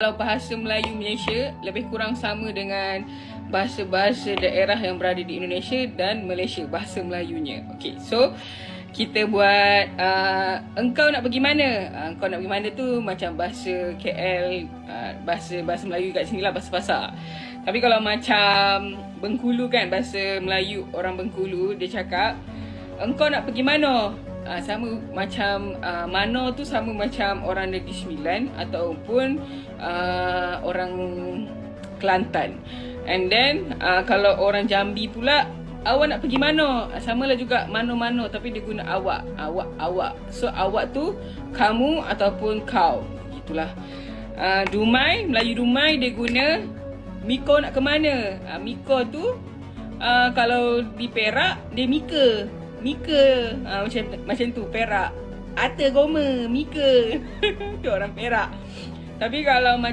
Kalau bahasa Melayu Malaysia lebih kurang sama dengan bahasa-bahasa daerah yang berada di Indonesia dan Malaysia bahasa Melayunya. Okay, so kita buat uh, engkau nak pergi mana? Uh, engkau nak pergi mana tu macam bahasa KL, uh, bahasa bahasa Melayu kat sini lah bahasa pasar. Tapi kalau macam Bengkulu kan bahasa Melayu orang Bengkulu dia cakap engkau nak pergi mana? Uh, sama macam uh, mana tu sama macam orang Negeri Sembilan ataupun uh, orang Kelantan. And then uh, kalau orang Jambi pula awak nak pergi mana? Uh, samalah juga mana-mana tapi dia guna awak. Awak awak. So awak tu kamu ataupun kau. Gitulah. Uh, Dumai, Melayu Dumai dia guna Miko nak ke mana? Uh, Miko tu uh, kalau di Perak dia Mika. Mika. Ha, macam macam tu Perak. Ata Goma Mika. Tu orang Perak. Tapi kalau macam